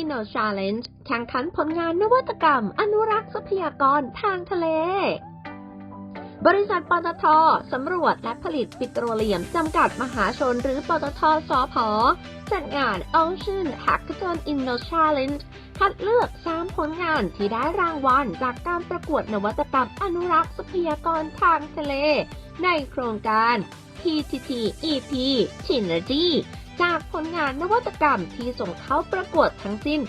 Inno Challenge แข่งขันผลงานนวัตกรรม อนุรักษ์ทรัพยากรทางทะเล บริษัทปตทสำรวจและผลิตปิโตรเลียมจำกัดมหาชนหรือปตทสพจัดงาน Ocean Hackathon Inno Challenge คัดเลือก 3 ผลงานที่ได้รางวัลจากการประกวดนวัตกรรมอนุรักษ์ทรัพยากรทางทะเล ในโครงการ PTT EP Synergy จากผลงานนวัตกรรมที่ส่งเข้าประกวดทั้งสิ้น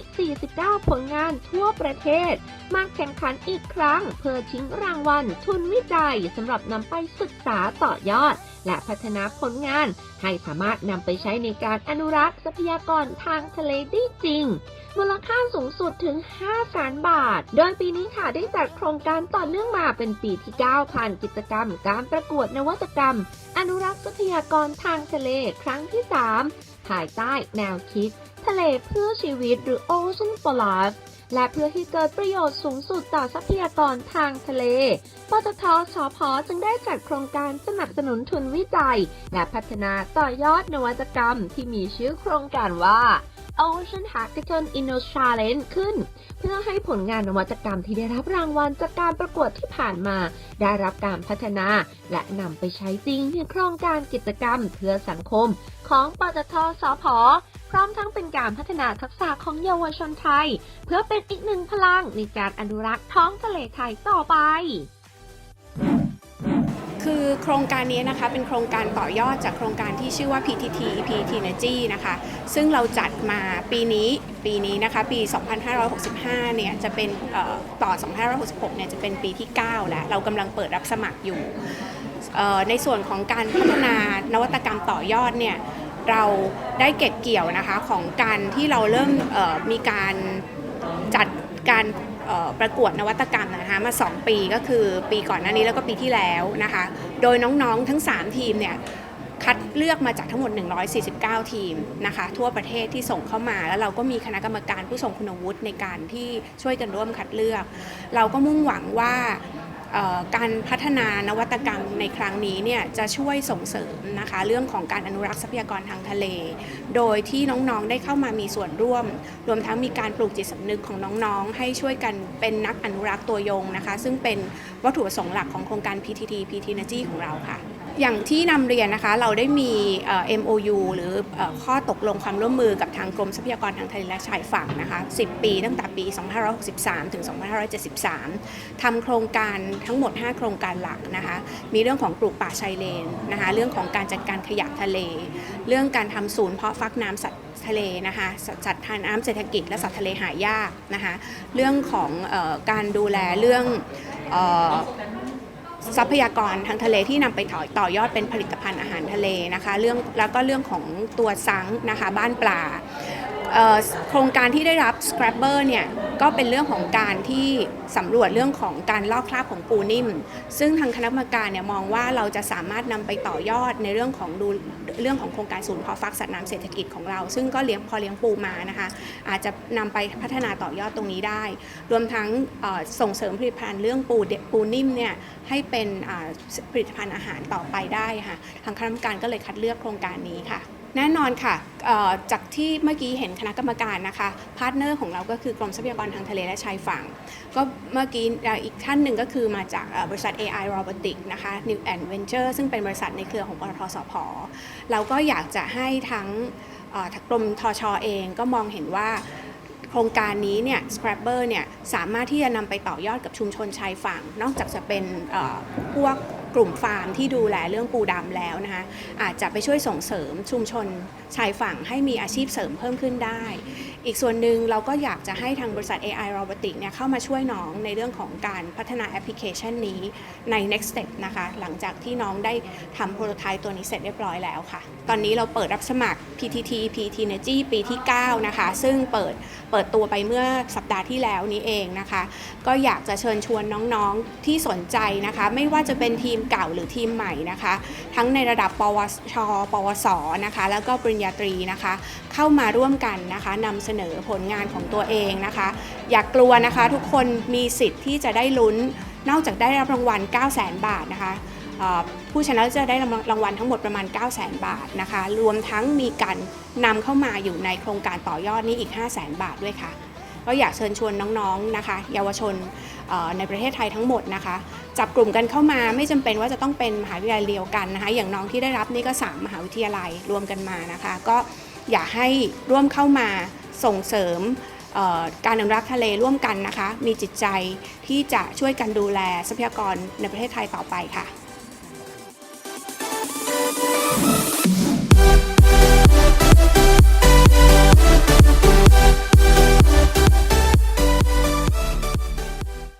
149 ผลงานทั่วประเทศ มาแข่งขันอีกครั้ง เพื่อชิงรางวัลทุนวิจัยสำหรับนำไปศึกษาต่อยอด และพัฒนาผลงาน ให้สามารถนำไปใช้ในการอนุรักษ์ทรัพยากรทางทะเลได้จริง มูลค่าสูงสุดถึง 5 แสนบาท โดยปีนี้ค่ะได้จัดโครงการต่อเนื่องมาเป็นปีที่ 9 ผ่านกิจกรรม การประกวดนวัตกรรม อนุรักษ์ทรัพยากรทางทะเลครั้งที่ 3 ภายใต้แนวคิด ทะเลเพื่อชีวิตหรือ Ocean for Life และเพื่อให้เกิดประโยชน์สูงสุดต่อทรัพยากรทางทะเล ปตทสพจึงได้จัดโครงการสนับสนุนทุนวิจัย และพัฒนาต่อยอดนวัตกรรมที่มีชื่อโครงการว่า Ocean Hackathon Inno Challenge ขึ้น เพื่อให้ผลงานนวัตกรรมที่ได้รับรางวัลจากการประกวดที่ผ่านมา ได้รับการพัฒนา และนำไปใช้จริงในโครงการกิจกรรมเพื่อสังคม ของปตทสพพร้อมทั้งเป็นการพัฒนาทักษะของเยาวชนไทย เพื่อเป็นอีกหนึ่งพลังในการอนุรักษ์ท้องทะเลไทยต่อไป คือโครงการนี้นะคะเป็นโครงการต่อยอดจากโครงการที่ชื่อว่า PTT EP Synergy นะคะ ซึ่งเราจัดมาปีนี้ปีนี้นะคะปี 2565 เนี่ยจะเป็นต่อ 2566 เนี่ยจะเป็นปีที่ 9 แล้ว เรากำลังเปิดรับสมัครอยู่ ในส่วนของการพัฒนานวัตกรรมต่อยอดเนี่ยเราได้เก็บเกี่ยวนะคะของการที่เราเริ่มเอ่อมีการจัดการ ประกวดนวัตกรรมนะคะมา 2 ปีก็คือปีก่อนหน้านี้แล้วก็ปีที่แล้วนะคะ โดยน้องๆทั้ง 3 ทีมเนี่ยคัดเลือกมาจากทั้งหมด 149 ทีมนะคะทั่วประเทศที่ส่งเข้ามา แล้วเราก็มีคณะกรรมการผู้ทรงคุณวุฒิในการที่ช่วยกันร่วมคัดเลือก เราก็มุ่งหวังว่าการพัฒนานวัตกรรมในครั้งนี้เนี่ยจะช่วยส่งเสริม นะคะ เรื่องของการอนุรักษ์ทรัพยากรทางทะเล โดยที่น้องๆได้เข้ามามีส่วนร่วม รวมทั้งมีการปลูกจิตสำนึกของน้องๆ ให้ช่วยกันเป็นนักอนุรักษ์ตัวยงนะคะ ซึ่งเป็นวัตถุประสงค์หลักของโครงการ PTT PT Energy ของเราค่ะอย่างที่นำเรียนนะคะเราได้มี MOU หรือเอ่อข้อตกลงความร่วมมือกับทางกรมทรัพยากรทางทะเลและชายฝั่งนะคะ 10 ปีตั้งแต่ปี 2563 ถึง 2573ทำโครงการทั้งหมด 5 โครงการหลักนะคะ มีเรื่องของปลูกป่าชายเลนนะคะ เรื่องของการจัดการขยะทะเล เรื่องการทำศูนย์เพาะฟักน้ำสัตว์ทะเลนะคะจัดทานน้ำเศรษฐกิจและสัตว์ทะเลหายากนะคะเรื่องของออการดูแลเรื่องทรัพยากรทางทะเลที่นำไปต่อต่อยอดเป็นผลิตภัณฑ์อาหารทะเลนะคะเรื่องแล้วก็เรื่องของตัวซังนะคะบ้านปลา โครงการที่ได้รับ Scrabber เนี่ยก็เป็นเรื่องของการที่สำรวจเรื่องของการลอกคราบของปูนิ่ม ซึ่งทางคณะกรรมการเนี่ยมองว่าเราจะสามารถนำไปต่อยอดในเรื่องของดูเรื่องของโครงการศูนย์เพาะฟักสัตว์น้ำเศรษฐกิจของเรา ซึ่งก็เลี้ยงพอเลี้ยงปูมานะคะ อาจจะนำไปพัฒนาต่อยอดตรงนี้ได้ รวมทั้งส่งเสริมผลิตภัณฑ์เรื่องปูปูนิ่มเนี่ยให้เป็นผลิตภัณฑ์อาหารต่อไปได้ค่ะทางคณะกรรมการก็เลยคัดเลือกโครงการนี้ค่ะ แน่นอนค่ะจากที่เมื่อกี้เห็นคณะกรรมการนะคะพาร์ทเนอร์ของเราก็คือกรมทรัพยากรทางทะเลและชายฝั่ง ก็เมื่อกี้อีกท่านหนึ่งก็คือมาจากบริษัท AI Robotics นะคะ New and Venture ซึ่งเป็นบริษัทในเครือของปตทสพเราก็อยากจะให้ทั้งกรมทชเองก็มองเห็นว่าโครงการนี้เนี่ย Scrabber เนี่ยสามารถที่จะนำไปต่อยอดกับชุมชนชายฝั่ง นอกจากจะเป็นพวกกลุ่มฟาร์มที่ดูแลเรื่องปูดำแล้วนะคะอาจจะไปช่วยส่งเสริมชุมชนชายฝั่งให้มีอาชีพเสริมเพิ่มขึ้นได้ อีกส่วนหนึ่งเราก็อยากจะให้ทางบริษัท AI Robotics เนี่ยเข้ามาช่วยน้องในเรื่องของการพัฒนาแอปพลิเคชันนี้ใน next step นะคะหลังจากที่น้องได้ทำโปรโตไทป์ตัวนี้เสร็จเรียบร้อยแล้วค่ะ ตอนนี้เราเปิดรับสมัคร PTT PT Energy ปีที่ 9 นะคะ ซึ่งเปิดเปิดตัวไปเมื่อสัปดาห์ที่แล้วนี้เองนะคะ ก็อยากจะเชิญชวนน้องๆที่สนใจนะคะ ไม่ว่าจะเป็นทีมเก่าหรือทีมใหม่นะคะ ทั้งในระดับปวช ปวส นะคะ แล้วก็ปริญญาตรีนะคะ เข้ามาร่วมกันนะคะนำเสนอผลงานของตัวเองนะคะ อย่ากกลัวนะคะทุกคนมีสิทธิ์ที่จะได้ลุ้น นอกจากได้รับรางวัล 9 0 0 0 0 0 บาทนะคะผู้ชนะจะได้รางวัลทั้งหมดประมาณ 9 0 0 0 0 0 บาทนะคะ รวมทั้งมีการนำเข้ามาอยู่ในโครงการต่อยอดนี้อีก 5 0 0 0 0 0 บาทด้วยค่ะ ก็อยากเชิญชวนน้องๆนะคะ เยาวชนในประเทศไทยทั้งหมดนะคะ จับกลุ่มกันเข้ามาไม่จำเป็นว่าจะต้องเป็นมหาวิทยาลัยเดียวกันนะคะ อย่างน้องที่ได้รับนี่ก็ 3 มหาวิทยาลัยรวมกันมานะคะ ก็อยากให้ร่วมเข้ามาส่งเสริมการอนุรักษ์ทะเลร่วมกันนะคะ มีจิตใจที่จะช่วยกันดูแลทรัพยากรในประเทศไทยต่อไปค่ะ